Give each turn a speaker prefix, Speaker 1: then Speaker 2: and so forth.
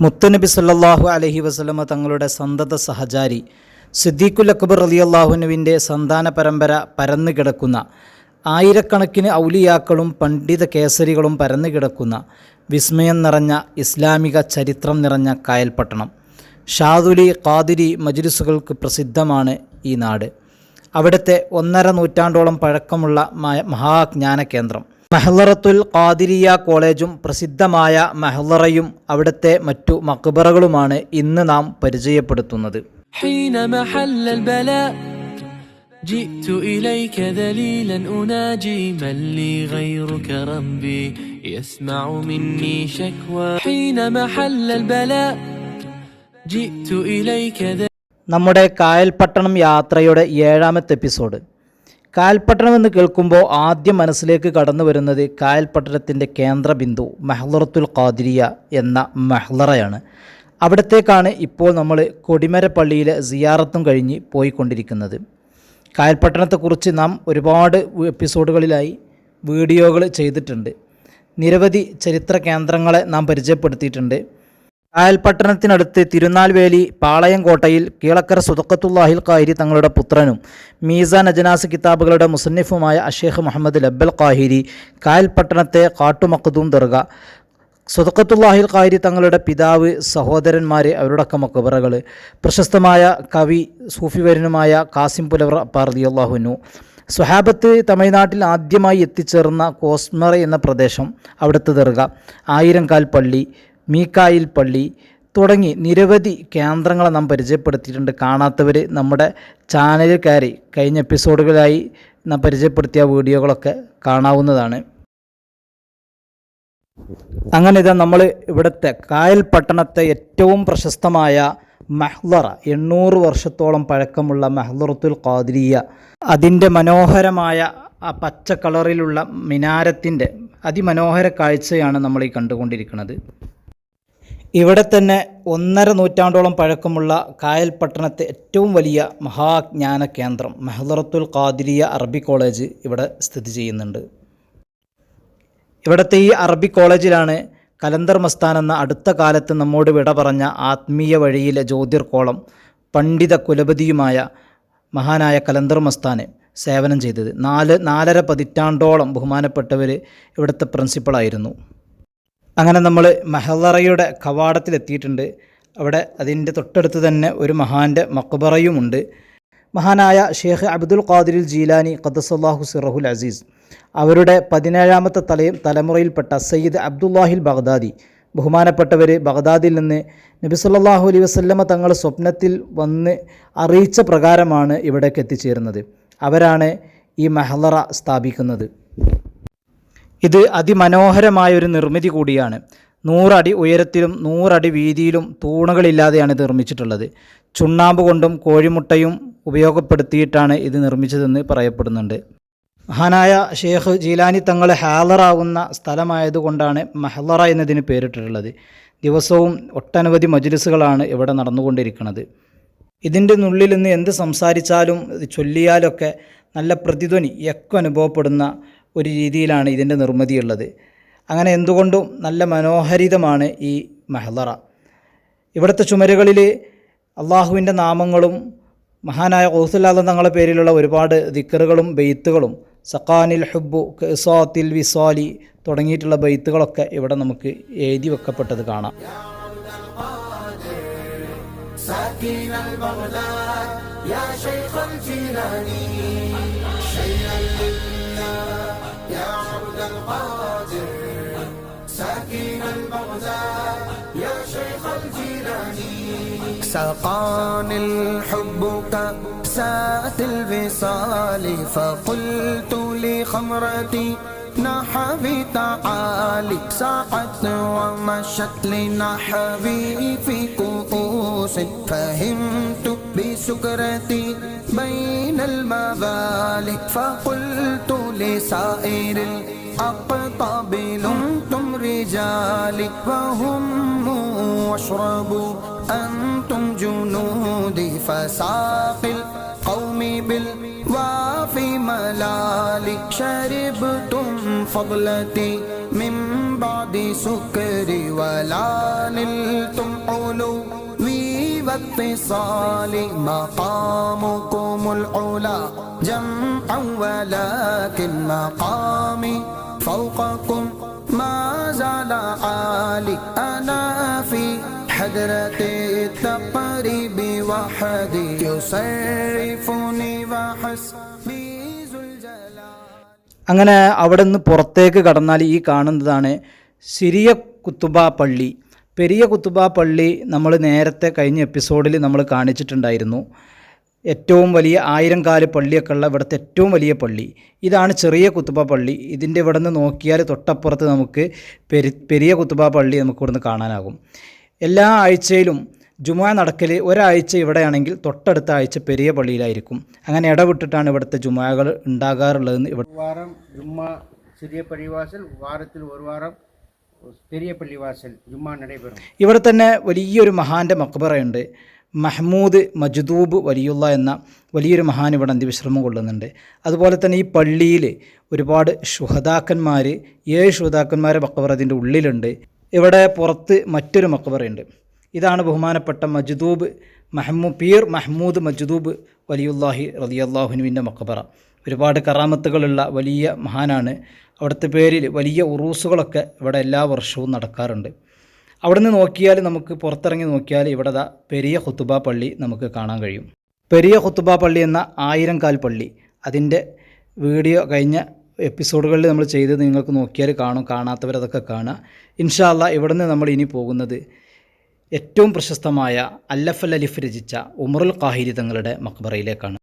Speaker 1: മുത്തനബി സല്ലാഹു അലഹി വസ്ലമ തങ്ങളുടെ സന്തത സഹചാരി സിദ്ദീഖുൽ അക്ബർ അലി അള്ളാഹുനുവിന്റെ സന്താന പരമ്പര പരന്നു കിടക്കുന്ന ആയിരക്കണക്കിന് ഔലിയാക്കളും പണ്ഡിത കേസരികളും പരന്നു കിടക്കുന്ന വിസ്മയം നിറഞ്ഞ ഇസ്ലാമിക ചരിത്രം നിറഞ്ഞ കായൽപട്ടണം. ഷാദുലി ഖാദിരി മജ്ലിസുകൾക്ക് പ്രസിദ്ധമാണ് ഈ നാട്. അവിടുത്തെ ഒന്നര നൂറ്റാണ്ടോളം പഴക്കമുള്ള മഹാജ്ഞാന കേന്ദ്രം മെഹ്ലറത്തുൽ ഖാദിരിയ കോളേജും പ്രസിദ്ധമായ മെഹ്ലറയും അവിടുത്തെ മറ്റു മക്ബറകളുമാണ് ഇന്ന് നാം പരിചയപ്പെടുത്തുന്നത്
Speaker 2: حين محل البلاء جئت إليك ذليلا أناجي من لي غيرك ربي يسمع مني شكوى حين محل البلاء جئت إليك ذليلا
Speaker 1: നമ്മുടെ കായൽപട്ടണം യാത്രയുടെ ഏഴാമത്തെ എപ്പിസോഡ് കായൽപട്ടണം എന്ന് കേൾക്കുമ്പോൾ ആദ്യം മനസ്സിലേക്ക് കടന്നു വരുന്നത് കായൽപട്ടണത്തിന്റെ കേന്ദ്രബിന്ദു മെഹ്ലറത്തുൽ ഖാദിരിയ എന്ന മെഹ്ലറയാണ്. അവിടത്തേക്കാണ് ഇപ്പോൾ നമ്മൾ കൊടിമര പള്ളിയിലെ സിയാറത്തും കഴിഞ്ഞ് പോയിക്കൊണ്ടിരിക്കുന്നത്. കായൽപട്ടണത്തെക്കുറിച്ച് നാം ഒരുപാട് എപ്പിസോഡുകളിലായി വീഡിയോകൾ ചെയ്തിട്ടുണ്ട്. നിരവധി ചരിത്ര കേന്ദ്രങ്ങളെ നാം പരിചയപ്പെടുത്തിയിട്ടുണ്ട്. കായൽപട്ടണത്തിനടുത്ത് തിരുനാൽവേലി പാളയം കോട്ടയിൽ കീളക്കര സുതക്കത്തുല്ലാഹിൽ കാഹിരി തങ്ങളുടെ പുത്രനും മീസാൻ അജനാസ് കിതാബുകളുടെ മുസന്നിഫുമായ അഷേഖ് മുഹമ്മദ് ലബ്ബൽ കാഹിരി കായൽപട്ടണത്തെ കാട്ടുമക്കതും ദർഗ. സുതക്കത്തുല്ലാഹിൽ കാഹിരി തങ്ങളുടെ പിതാവ് സഹോദരന്മാരെ അവരുടെ മക്കബറകൾ പ്രശസ്തമായ കവി സൂഫിവരനുമായ കാസിം പുലവർ പാർദിയുള്ളാഹുനു സ്വഹാബത്ത് തമിഴ്നാട്ടിൽ ആദ്യമായി എത്തിച്ചേർന്ന കോസ്മറ എന്ന പ്രദേശം അവിടുത്തെ ദർഗ. ആയിരംകാൽ പള്ളി. മീക്കായിൽ പള്ളി തുടങ്ങി നിരവധി കേന്ദ്രങ്ങളെ നാം പരിചയപ്പെടുത്തിയിട്ടുണ്ട്. കാണാത്തവർ നമ്മുടെ ചാനൽ കയറി കഴിഞ്ഞ എപ്പിസോഡുകളായി നാം പരിചയപ്പെടുത്തിയ വീഡിയോകളൊക്കെ കാണാവുന്നതാണ്. അങ്ങനെ ഇതാ നമ്മൾ ഇവിടുത്തെ കായൽ പട്ടണത്തെ ഏറ്റവും പ്രശസ്തമായ മെഹ്ലറ എണ്ണൂറ് വർഷത്തോളം പഴക്കമുള്ള മെഹ്ലറത്തുൽ ഖാദിരിയ. അതിന്റെ മനോഹരമായ ആ പച്ച കളറിലുള്ള മിനാരത്തിന്റെ അതിമനോഹര കാഴ്ചയാണ് നമ്മൾ ഈ കണ്ടുകൊണ്ടിരിക്കുന്നത്. ഇവിടെ തന്നെ ഒന്നര നൂറ്റാണ്ടോളം പഴക്കമുള്ള കായൽ പട്ടണത്തെ ഏറ്റവും വലിയ മഹാജ്ഞാന കേന്ദ്രം മെഹ്ലറത്തുൽ ഖാദിരിയ അറബി കോളേജ് ഇവിടെ സ്ഥിതി ചെയ്യുന്നുണ്ട്. ഇവിടുത്തെ ഈ അറബി കോളേജിലാണ് കലന്തർ മസ്താൻ എന്ന അടുത്ത കാലത്ത് നമ്മോട് വിട പറഞ്ഞ ആത്മീയ വഴിയിലെ ജ്യോതിർക്കോളം പണ്ഡിത കുലപതിയുമായ മഹാനായ കലന്തർ മസ്താനെ സേവനം ചെയ്തത്. നാല് നാലര പതിറ്റാണ്ടോളം ബഹുമാനപ്പെട്ടവർ ഇവിടുത്തെ പ്രിൻസിപ്പളായിരുന്നു. അങ്ങനെ നമ്മൾ മെഹദറയുടെ കവാടത്തിലെത്തിയിട്ടുണ്ട്. അവിടെ അതിന്റെ തൊട്ടടുത്ത് തന്നെ ഒരു മഹാന്റെ മക്ബറയുമുണ്ട് മഹാനായ ഷേഖ് അബ്ദുൽ ഖാദിരിൽ ജീലാനി ഖദ്സല്ലാഹു സിറഹുൽ അസീസ്. അവരുടെ പതിനേഴാമത്തെ തലയും തലമുറയിൽപ്പെട്ട സയ്യിദ് അബ്ദുല്ലാഹിൽ ബഗ്ദാദി. ബഹുമാനപ്പെട്ടവർ ബഗ്ദാദിൽ നിന്ന് നബി സല്ലാഹു അലൈ വസല്ലമ തങ്ങൾ സ്വപ്നത്തിൽ വന്ന് അറിയിച്ച പ്രകാരമാണ് ഇവിടേക്ക് എത്തിച്ചേരുന്നത്. അവരാണ് ഈ മെഹലറ സ്ഥാപിക്കുന്നത്. ഇത് അതിമനോഹരമായ ഒരു നിർമ്മിതി കൂടിയാണ്. നൂറടി ഉയരത്തിലും നൂറടി വീതിയിലും തൂണുകളില്ലാതെയാണ് ഇത് നിർമ്മിച്ചിട്ടുള്ളത്. ചുണ്ണാമ്പ് കൊണ്ടും കോഴിമുട്ടയും ഉപയോഗപ്പെടുത്തിയിട്ടാണ് ഇത് നിർമ്മിച്ചതെന്ന് പറയപ്പെടുന്നുണ്ട്. മഹാനായ ഷേഖ് ജീലാനി തങ്ങൾ ഹാലറാവുന്ന സ്ഥലമായതുകൊണ്ടാണ് മെഹലറ എന്നതിന് പേരിട്ടിട്ടുള്ളത്. ദിവസവും ഒട്ടനവധി മജ്ലിസുകളാണ് ഇവിടെ നടന്നുകൊണ്ടിരിക്കുന്നത്. ഇതിന്റെ നുള്ളിൽ നിന്ന് എന്ത് സംസാരിച്ചാലും ചൊല്ലിയാലൊക്കെ നല്ല പ്രതിധ്വനി എക്കോ അനുഭവപ്പെടുന്ന ഒരു രീതിയിലാണ് ഇതിൻ്റെ നിർമ്മിതിയുള്ളത് അങ്ങനെ എന്തുകൊണ്ടും നല്ല മനോഹരിതമാണ് ഈ മെഹലറ ഇവിടുത്തെ ചുമരുകളിൽ അള്ളാഹുവിൻ്റെ നാമങ്ങളും മഹാനായ കൗസല്ലാദം തങ്ങളുടെ പേരിലുള്ള ഒരുപാട് ദിക്കറുകളും ബെയ്ത്തുകളും സഖാനിൽ ഹുബു കസാത്തിൽ വിസാലി തുടങ്ങിയിട്ടുള്ള ബെയ്ത്തുകളൊക്കെ ഇവിടെ നമുക്ക് എഴുതി വെക്കപ്പെട്ടത് കാണാം
Speaker 3: ساكن البغداد يا شيخ الجيلاني القادر. ساكن البغداد يا شيخ الجيلاني سقاني الحب كأسات الوصال فقلت لخمرتي نحبي تعالي ساعت ومشت لنحبي في فهمت بسكرتي بين المبالي فقلت لسائر الأقطاب لمتم رجالي. وهم واشربوا أنتم جنودي. فساقي القوم بالوافي الجلال شربتم فضلتي من بعد سكري. ولا نلتم علوي واتصال مقامكم العلا جمعا ولكن مقامي فوقكم ما زال عالي أنا في حضرة التقريب وحدي يصرفني وحسبي ذو الجلال
Speaker 1: അങ്ങനെ അവിടെ നിന്ന് പുറത്തേക്ക് കടന്നാൽ ഈ കാണുന്നതാണ് സിരിയ കുത്തുബ പള്ളി പെരിയ കുത്തുബ പള്ളി നമ്മൾ നേരത്തെ കഴിഞ്ഞ എപ്പിസോഡിൽ നമ്മൾ കാണിച്ചിട്ടുണ്ടായിരുന്നു. ഏറ്റവും വലിയ ആയിരം കാൽ പള്ളിയൊക്കെ ഉള്ള ഇവിടുത്തെ ഏറ്റവും വലിയ പള്ളി. ഇതാണ് ചെറിയ കുത്തുബ പള്ളി. ഇതിന്റെ ഇവിടെ നിന്ന് നോക്കിയാൽ തൊട്ടപ്പുറത്ത് നമുക്ക് പെരി പെരിയ കുത്തുബ പള്ളി നമുക്ക് ഇവിടുന്ന് കാണാനാകും. എല്ലാ ആഴ്ചയിലും ജുമാ നടക്കൽ ഒരാഴ്ച ഇവിടെയാണെങ്കിൽ തൊട്ടടുത്ത ആഴ്ച പെരിയ പള്ളിയിലായിരിക്കും. അങ്ങനെ ഇടവിട്ടിട്ടാണ് ഇവിടുത്തെ ജുമാകൾ ഉണ്ടാകാറുള്ളതെന്ന് ഇവിടെ
Speaker 4: വാരം ചെറിയ പരിവാസൽ വാരത്തിൽ ഒരു വാരം பெரிய பள்ளிவாசல் ஜும்மா நடைபெறும்
Speaker 1: ഇവിടെ തന്നെ വലിയൊരു മഹാൻ്റെ മക്ബറയുണ്ട് മഹ്മൂദ് മജ്ദൂബ് വലിയുള്ള എന്ന വലിയൊരു മഹാൻ ഇവിടെ അന്ത്യവിശ്രമം കൊള്ളുന്നുണ്ട് അതുപോലെ തന്നെ ഈ പള്ളിയിൽ ഒരുപാട് ശുഹദാക്കന്മാർ ഏഴ് ശുഹദാക്കന്മാരെ മക്ബറ അതിൻ്റെ ഉള്ളിലുണ്ട് ഇവിടെ പുറത്ത് മറ്റൊരു മക്ബറയുണ്ട് ഇതാണ് ബഹുമാനപ്പെട്ട മജ്ദൂബ് മഹ്മൂ പീർ മഹ്മൂദ് മജ്ദൂബ് വലിയുല്ലാഹി റലിയല്ലാഹുനുവിൻ്റെ മക്ബറ ഒരുപാട് കറാമത്തുകളുള്ള വലിയ മഹാനാണ്. അവിടുത്തെ പേരിൽ വലിയ ഉറൂസുകളൊക്കെ ഇവിടെ എല്ലാ വർഷവും നടക്കാറുണ്ട്. അവിടെ നിന്ന് നോക്കിയാൽ നമുക്ക് പുറത്തിറങ്ങി നോക്കിയാൽ ഇവിടെ ദാ പെരിയ ഹുത്തുബ പള്ളി നമുക്ക് കാണാൻ കഴിയും. പെരിയ ഹുത്തുബ പള്ളി എന്ന ആയിരം കാൽ പള്ളി. അതിന്റെ വീഡിയോ കഴിഞ്ഞ എപ്പിസോഡുകളിൽ നമ്മൾ ചെയ്തത് നിങ്ങൾക്ക് നോക്കിയാൽ കാണും കാണാത്തവരതൊക്കെ കാണുക ഇൻഷാല്ല ഇവിടെ നിന്ന് നമ്മൾ ഇനി പോകുന്നത് ഏറ്റവും പ്രശസ്തമായ അല്ലഫൽ അലിഫ് രചിച്ച ഉമറുൽ കാഹിരി തങ്ങളുടെ മക്ബറയിലേക്കാണ്.